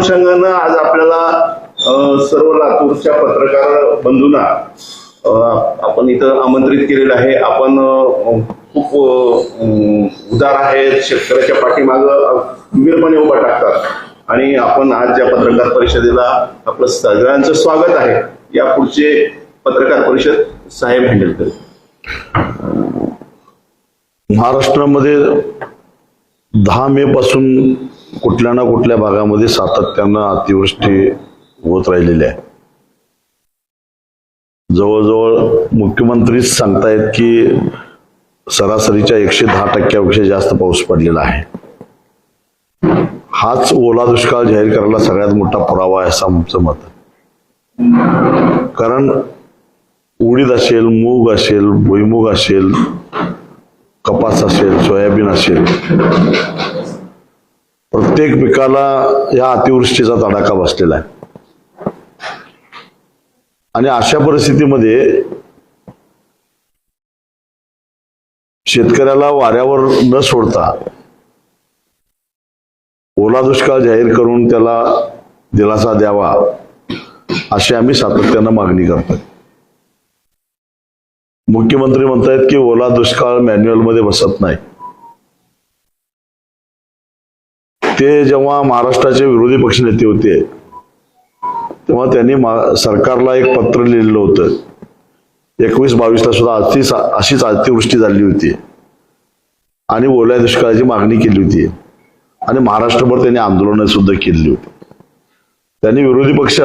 अनुषंगानं आज आपल्याला सर्व लातूरच्या पत्रकार बंधूंना आपण इथं आमंत्रित केलेलं आहे. आपण खूप उदार आहेत. शेतकऱ्याच्या पाठीमाग खंबीरपणे उभा टाकतात. आणि आपण आज ज्या पत्रकार परिषदेला आपलं सगळ्यांचं स्वागत आहे या पुढचे पत्रकार परिषद साहेब हँडल महाराष्ट्रामध्ये दहा मे पासून कुठल्या ना कुठल्या भागामध्ये सातत्यानं अतिवृष्टी होत राहिलेली आहे. जवळजवळ मुख्यमंत्रीच सांगतायत की सरासरीच्या एकशे दहा टक्क्यापेक्षा जास्त पाऊस पडलेला आहे. हाच ओला दुष्काळ जाहीर करायला सगळ्यात मोठा पुरावा आहे असं आमचं मत कारण उडीद असेल मूग असेल भुईमूग असेल कपास असेल सोयाबीन असेल प्रत्येक पिकाला या अतिवृष्टीचा तडाखा बसलेला आहे. आणि अशा परिस्थितीमध्ये शेतकऱ्याला वाऱ्यावर न सोडता ओला दुष्काळ जाहीर करून त्याला दिलासा द्यावा अशी आम्ही सातत्यानं मागणी करतोय. मुख्यमंत्री म्हणतायत की ओला दुष्काळ मॅन्युअलमध्ये बसत नाही. ते जेव्हा महाराष्ट्राचे विरोधी पक्षनेते होते तेव्हा त्यांनी सरकारला एक पत्र लिहिलेलं होतं. एकवीस बावीसला सुद्धा अति अशीच अतिवृष्टी झाली होती. आणि ओल्या दुष्काळाची मागणी केली होती. आणि महाराष्ट्रभर त्यांनी आंदोलनं सुद्धा केली होती. त्यांनी विरोधी पक्ष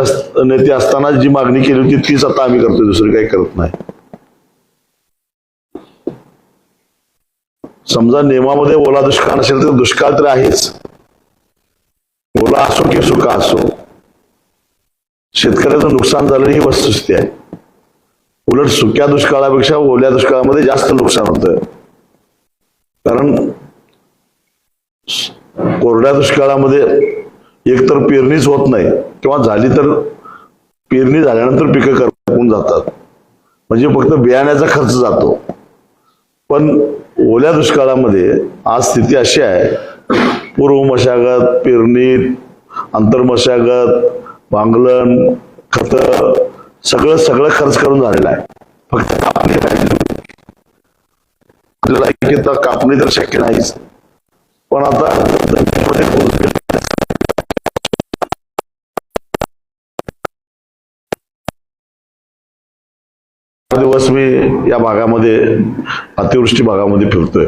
नेते असताना जी मागणी केली होती तीच आता आम्ही करतोय दुसरी काही करत नाही. समजा नियमामध्ये ओला दुष्काळ असेल तर दुष्काळ तर आहेच. ओला असो की सुका असो शेतकऱ्याचं नुकसान झालं ही वस्तुस्थिती आहे. उलट सुक्या दुष्काळापेक्षा ओल्या दुष्काळामध्ये जास्त नुकसान होतं. कारण कोरड्या दुष्काळामध्ये एकतर पेरणीच होत नाही किंवा झाली तर पेरणी झाल्यानंतर पिकं करपून जातात. म्हणजे फक्त बियाण्याचा खर्च जातो. पण ओल्या दुष्काळामध्ये आज स्थिती अशी आहे पूर्व मशागत पेरणी आंतरमशागत भांगलन खत सगळं सगळं खर्च करून झालेलं आहे. फक्त कापणी आपल्याला एक कापणी तर शक्य नाहीच. पण आता दिवस मी या भागामध्ये अतिवृष्टी भागामध्ये फिरतोय.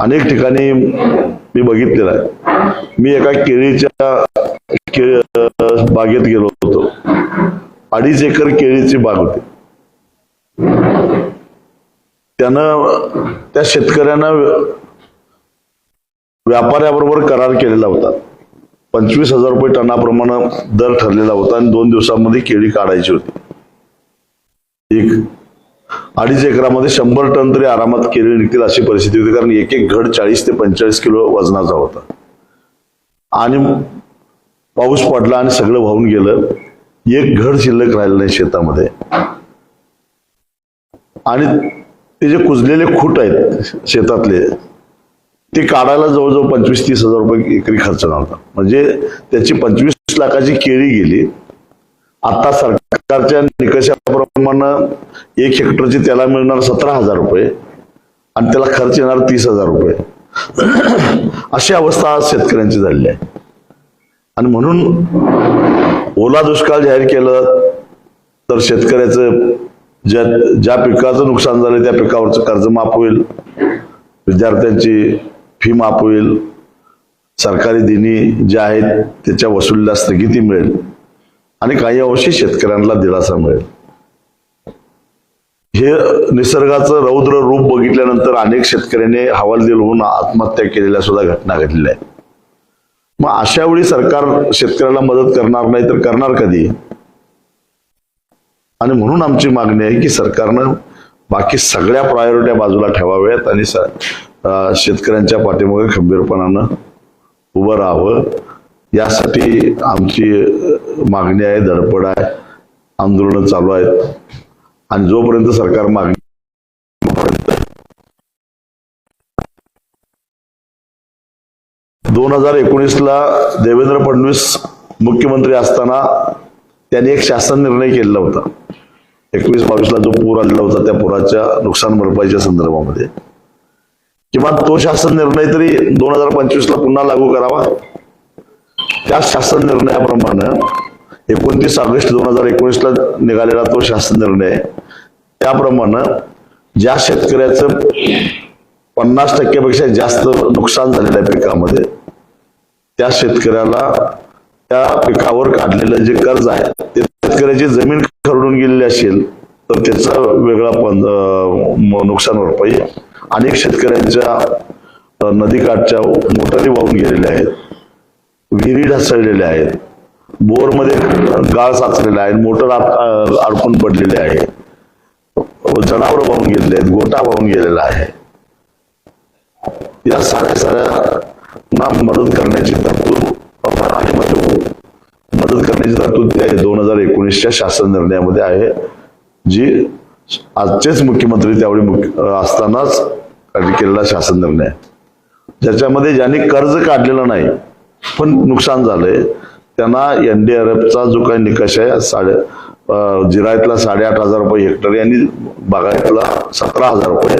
अनेक ठिकाणी मी बघितलेलं आहे. मी एका केळीच्या केळ बागेत गेलो होतो. अडीच एकर केळीची बाग होती. त्यानं त्या शेतकऱ्यानं व्यापाऱ्याबरोबर करार केलेला होता. पंचवीस हजार रुपये टनाप्रमाणे दर ठरलेला होता आणि दोन दिवसामध्ये केळी काढायची होती. एक अडीच एकरामध्ये शंभर टन तरी आरामात केळी निघतील अशी परिस्थिती होती कारण एक एक घड चाळीस ते पंचेचाळीस किलो वजनाचा होता. आणि पाऊस पडला आणि सगळं वाहून गेलं. एक घड शिल्लक राहिलं नाही शेतामध्ये. आणि ते जे कुजलेले खूट आहेत शेतातले ते काढायला जवळजवळ पंचवीस तीस हजार रुपये एकरी खर्च नव्हता म्हणजे त्याची पंचवीस लाखाची केळी गेली. आता सरकारच्या निकषाप्रमाणे एक हेक्टरची त्याला मिळणार सतरा हजार रुपये आणि त्याला खर्च येणार तीस हजार रुपये. अशी अवस्था आज शेतकऱ्यांची झालेली आहे. आणि म्हणून ओला दुष्काळ जाहीर केलं तर शेतकऱ्याचं ज्या ज्या पिकाचं नुकसान झालं त्या पिकावरचं कर्ज माफ होईल. विद्यार्थ्यांची फी माफ होईल. सरकारी दिनी ज्या आहेत त्याच्या वसुलीला स्थगिती मिळेल. आणि काही अंशी शेतकऱ्यांना दिलासा मिळेल. हे निसर्गाचं रौद्र रूप बघितल्यानंतर अनेक शेतकऱ्यांनी हवालदिल होऊन आत्महत्या केलेल्या सुद्धा घटना घडलेल्या आहेत. मग अशा वेळी सरकार शेतकऱ्याला मदत करणार नाही तर करणार कधी? आणि म्हणून आमची मागणी आहे की सरकारनं बाकी सगळ्या प्रायोरिट्या बाजूला ठेवाव्यात आणि शेतकऱ्यांच्या पाठीमागे खंबीरपणानं उभं राहावं. यासाठी आमची मागणी आहे धडपड आहे आंदोलनं चालू आहेत. आणि जोपर्यंत सरकार मागणी दोन हजार एकोणीसला देवेंद्र फडणवीस मुख्यमंत्री असताना त्यांनी एक शासन निर्णय केलेला होता. एकवीस बावीसला जो पूर आलेला होता त्या पुराच्या नुकसान भरपाईच्या संदर्भामध्ये. किमान तो शासन निर्णय तरी दोन हजार पंचवीसला पुन्हा लागू करावा? त्या शासन निर्णयाप्रमाणे एकोणतीस ऑगस्ट दोन हजार एकोणीसला निघालेला तो शासन निर्णय त्याप्रमाणे ज्या शेतकऱ्याचं पन्नास टक्क्यापेक्षा जास्त नुकसान झालेलं आहे पिकामध्ये त्या शेतकऱ्याला त्या पिकावर काढलेलं जे कर्ज आहे ते शेतकऱ्याची जमीन खरडून गेलेली असेल तर त्याचा वेगळा पण नुकसान भरपाई अनेक शेतकऱ्यांच्या नदीकाठच्या मोटारी वाहून गेलेल्या आहेत. विहिरी ढासळलेल्या आहेत. बोरमध्ये गाळ साचलेला आहे. मोटर अडकून पडलेले आहे. जनावर वाहून गेलेले आहेत. गोटा वाहून गेलेला आहे. या साऱ्या साऱ्यांना मदत करण्याची तरतूद मदत करण्याची तरतूद दोन हजार एकोणीसच्या शासन निर्णयामध्ये आहे. जी आजचेच मुख्यमंत्री त्यावेळी मुख्य असतानाच केलेला शासन निर्णय. आहे. ज्याच्यामध्ये ज्यांनी कर्ज काढलेलं नाही पण नुकसान झालंय. त्यांना एनडीआरएफचा जो काही निकष आहे साडे जिरायतला साडेआठ हजार रुपये हेक्टर आणि बागायतला सतरा हजार रुपये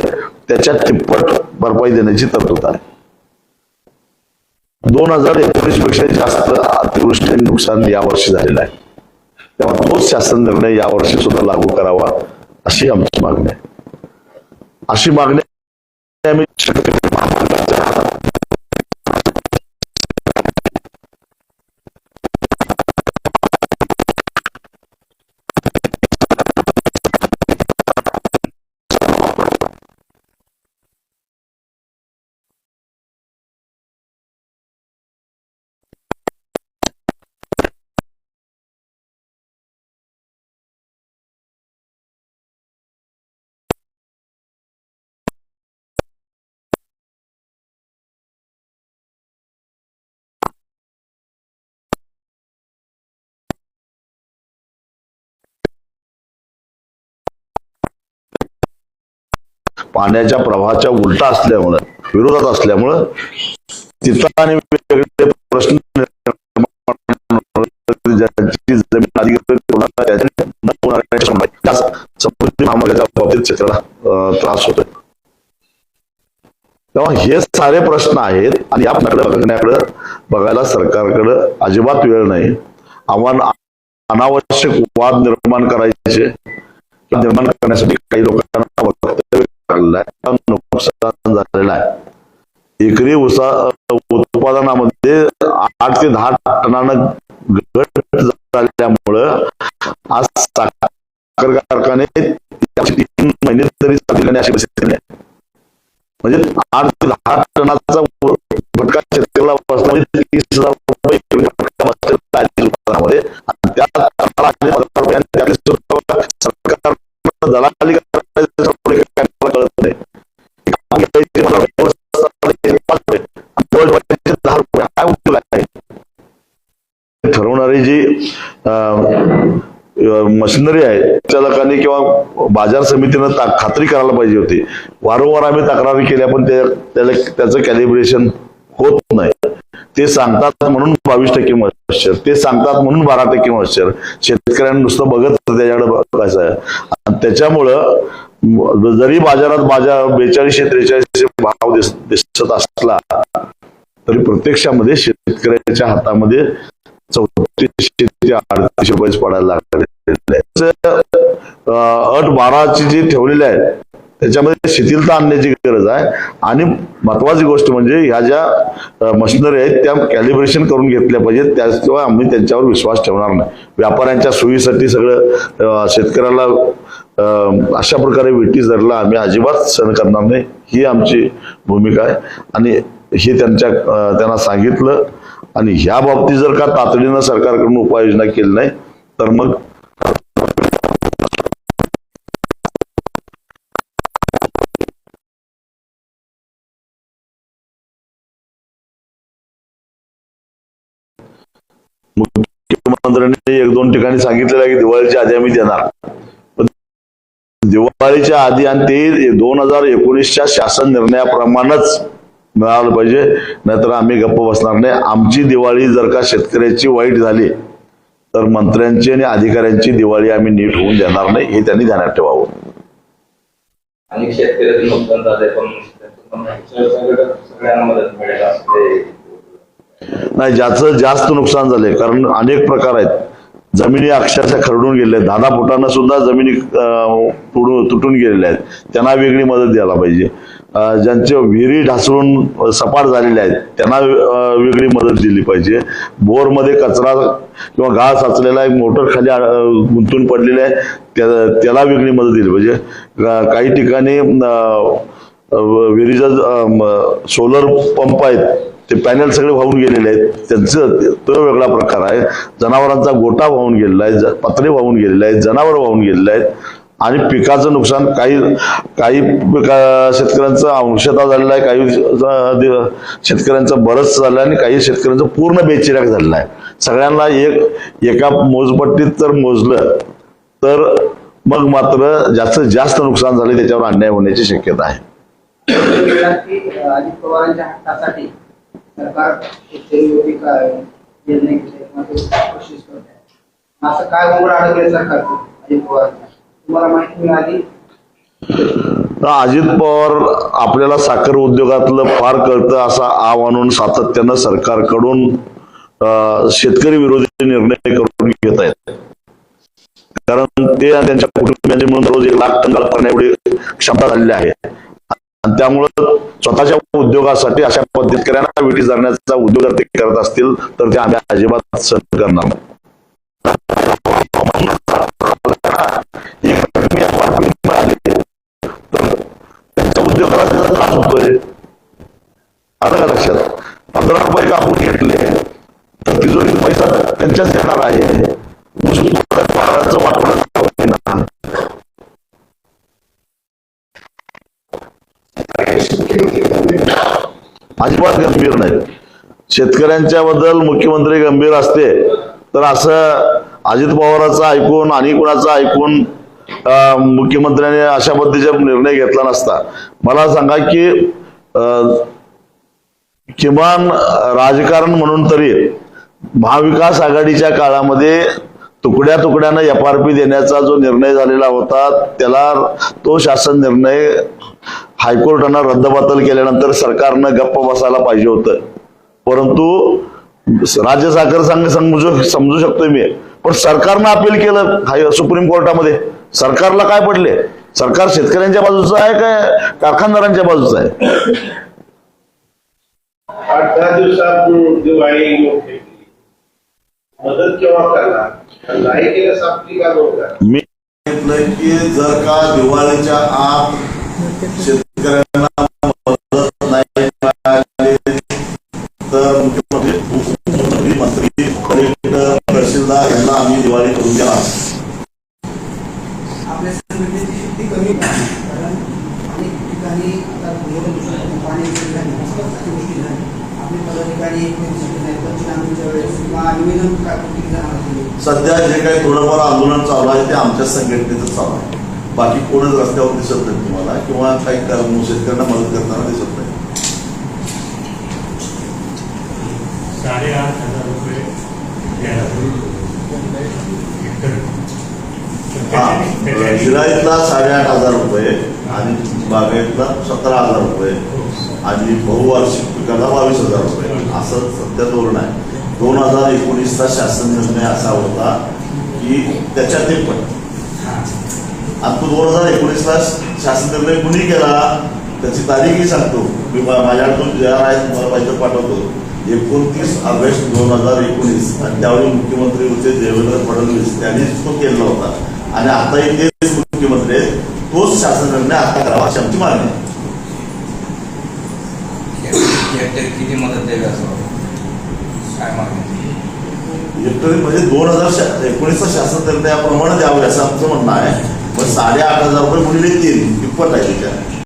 त्याच्या तिप्पट भरपाई देण्याची तरतूद आहे. दोन हजार एकोणीसपेक्षा जास्त अतिवृष्टी आणि नुकसान यावर्षी झालेलं आहे. तेव्हा तोच शासन निर्णय यावर्षी सुद्धा लागू करावा अशी आमची मागणी आहे. अशी मागणी आम्ही पाण्याच्या प्रवाहाच्या उलटा असल्यामुळं विरोधात असल्यामुळं तिथं आणि वेगवेगळे प्रश्न ज्यांची जमीन अधिकृत त्रास होतोय. तेव्हा हे सारे प्रश्न आहेत आणि आपल्याकडे बघण्याकडे बघायला सरकारकडे अजिबात वेळ नाही. आव्हान अनावश्यक वाद निर्माण करायचे. निर्माण करण्यासाठी काही लोकांना टाकलेला आहे नुकसान झालेलं आहे. एकरी उसा उत्पादनामध्ये आठ ते दहा टनानं घट झाल्यामुळं आज साखर कारखाने तीन महिने तरी चालले अशी परिस्थिती आहे. म्हणजे आठ ते दहा टनाचा फटका शेतकऱ्याला बसला म्हणजे तीस हजार रुपये एकरी दलाली जी मशिनरी आहे चालकांनी किंवा बाजार समितीनं खात्री करायला पाहिजे होती. वारंवार आम्ही तक्रारी केल्या पण त्याला त्याचं कॅलिब्रेशन होत नाही. ते सांगतात म्हणून बावीस टक्के मॉइश्चर ते सांगतात म्हणून बारा टक्के मॉइश्चर शेतकऱ्यांना नुसतं बघत त्याच्याकडे बघायचं आहे. त्याच्यामुळं जरी बाजारात बाजार बेचाळीसशे त्रेचाळीसशे भाव दिस- दिसत असला तरी प्रत्यक्षामध्ये शेतकऱ्याच्या हातामध्ये चौतीसशे ते अडतीसशे रुपये पडायला लागले अट बाराची जी ठेवलेली आहे त्याच्यामध्ये शिथिलता आणण्याची गरज आहे. आणि महत्वाची गोष्ट म्हणजे ह्या ज्या मशिनरी आहेत त्या कॅलिब्रेशन करून घेतल्या पाहिजेत. त्याशिवाय आम्ही त्यांच्यावर विश्वास ठेवणार नाही. व्यापाऱ्यांच्या सोयीसाठी सगळं शेतकऱ्याला अशा प्रकारे विटीस धरला आम्ही अजिबात सहन करणार नाही. ही आमची भूमिका आहे. आणि हे त्यांच्या त्यांना सांगितलं. आणि ह्या बाबतीत जर का तातडीनं सरकारकडून उपाययोजना केली नाही तर मग मुख्यमंत्र्यांनी एक दोन ठिकाणी सांगितलेलं आहे की दिवाळीच्या आधी आम्ही देणार. दिवाळीच्या आधी आणि ते दोन हजार एकोणीसच्या शासन निर्णयाप्रमाणेच मिळालं पाहिजे. नाहीतर आम्ही गप्प बसणार नाही. आमची दिवाळी जर का शेतकऱ्याची वाईट झाली तर मंत्र्यांची आणि अधिकाऱ्यांची दिवाळी आम्ही नीट होऊन देणार नाही हे त्यांनी ध्यानात ठेवावं. अनेक शेतकऱ्याचे नुकसान झाले पण ते नाही ज्याचं जास्त नुकसान झालंय कारण अनेक प्रकार आहेत. जमिनी अक्षरशः खरडून गेल्या आहेत. दहा फुटांना सुद्धा जमिनी तुटून गेलेल्या आहेत. त्यांना वेगळी मदत द्यायला पाहिजे. ज्यांच्या विहिरी ढासळून सपाट झालेल्या आहेत त्यांना वेगळी मदत दिली पाहिजे. बोरमध्ये कचरा किंवा गाळ साचलेला आहे मोटर खाली गुंतून पडलेली आहे त्या- त्याला वेगळी मदत दिली पाहिजे. का- काही ठिकाणी विहिरीचा सोलर पंप आहेत ते पॅनल सगळे वाहून गेलेले आहेत. त्यांचं तो वेगळा प्रकार आहे. जनावरांचा गोटा वाहून गेलेला आहे ज- पत्रे वाहून गेलेले आहेत जनावर वाहून गेलेले आहेत. आणि पिकाचं नुकसान काही काही पिका शेतकऱ्यांचं अंशतः झालेलं आहे काही शेतकऱ्यांचं बरंच झालं आहे आणि काही शेतकऱ्यांचं पूर्ण बेचिराग झालेलं आहे. सगळ्यांना एक एका मोजपट्टीत तर मोजलं तर मग मात्र जास्त जास्त नुकसान झाले त्याच्यावर अन्याय होण्याची शक्यता आहे. काय सरकार तुम्हाला माहिती मिळाली? अजित पवार आपल्याला साखर उद्योगातलं फार कळतं असा आव्हान सातत्यानं सरकारकडून शेतकरी विरोधी निर्णय करून घेत आहेत. कारण ते त्यांच्या कुटुंबियांचे म्हणून रोज एक लाख टन गाळप करण्या क्षमता झालेली आहे. आणि त्यामुळं स्वतःच्या उद्योगासाठी अशा पद्धतकऱ्यांना विटी जाण्याचा उद्योग करत असतील तर ते आम्ही अजिबात सहन करणार नाही. त्यांच्या उद्योगाला त्याचा त्रास होतोय आता का लक्षात पंधरा रुपये कापून घेतले तर तिजोरीत पैसा त्यांच्याच येणार आहे ऊस उत्पादनाचं वाटवलं अजिबात गंभीर नाही शेतकऱ्यांच्या बद्दल मुख्यमंत्री गंभीर असते तर असं अजित पवाराचं ऐकून आणि कुणाचं ऐकून मुख्यमंत्र्यांनी अशा पद्धतीचा निर्णय घेतला नसता. मला सांगा की अं, किमान राजकारण म्हणून तरी महाविकास आघाडीच्या काळामध्ये तुकड्या तुकड्यानं एफ आर पी देण्याचा जो निर्णय झालेला होता त्याला तो शासन निर्णय हायकोर्टानं रद्दबातल केल्यानंतर सरकारनं गप्प बसायला पाहिजे होतं. परंतु राज्य साखर संघ समजू समजू शकतोय मी. पण सरकारनं अपील केलं हाय सुप्रीम कोर्टामध्ये. सरकारला काय पडले? सरकार शेतकऱ्यांच्या बाजूचं आहे काय कारखानदारांच्या बाजूचं आहे? आठ दहा दिवसात दिवाळी योग्य केली मदत केव्हा करणार? नाही केल्यास आपली का करणार मी सांगितलं की जर का दिवाळीच्या आत शेतकऱ्यांना बाकी कोणच रस्त्यावर दिसत नाही तुम्हाला किंवा काही शेतकऱ्यांना मदत करताना दिसत नाही. साडेआठ हजार रुपये. हा जिराईतला साडेआठ हजार रुपये आणि बागायतला सतरा हजार रुपये आणि बहुवार्षिक पिकाला बावीस हजार रुपये. असं सध्या धोरण आहे. दोन हजार एकोणीसचा शासन निर्णय असा होता की त्याच्यात ते पण. आणि तो दोन हजार एकोणीसला शासन निर्णय कुणी केला त्याची तारीखही सांगतो. मी माझ्याकडून जे आर आहे तुम्हाला पाहिजे पाठवतो. एकोणतीस ऑगस्ट दोन हजार एकोणीस आणि त्यावेळी मुख्यमंत्री होते देवेंद्र फडणवीस. त्यांनी तो केलेला होता. आणि आताही तेच मुख्यमंत्री आहेत. तोच शासन निर्णय आता करावा अशी आमची मागणी आहे. किती मदत द्यावी असं? काय मागणी? म्हणजे दोन हजार एकोणीसचा शासन निर्णयाप्रमाणे द्यावे असं आमचं म्हणणं आहे. मग साडे साडेआठ हजार रुपये गुणिले तीन तिप्पट आहे त्याच्या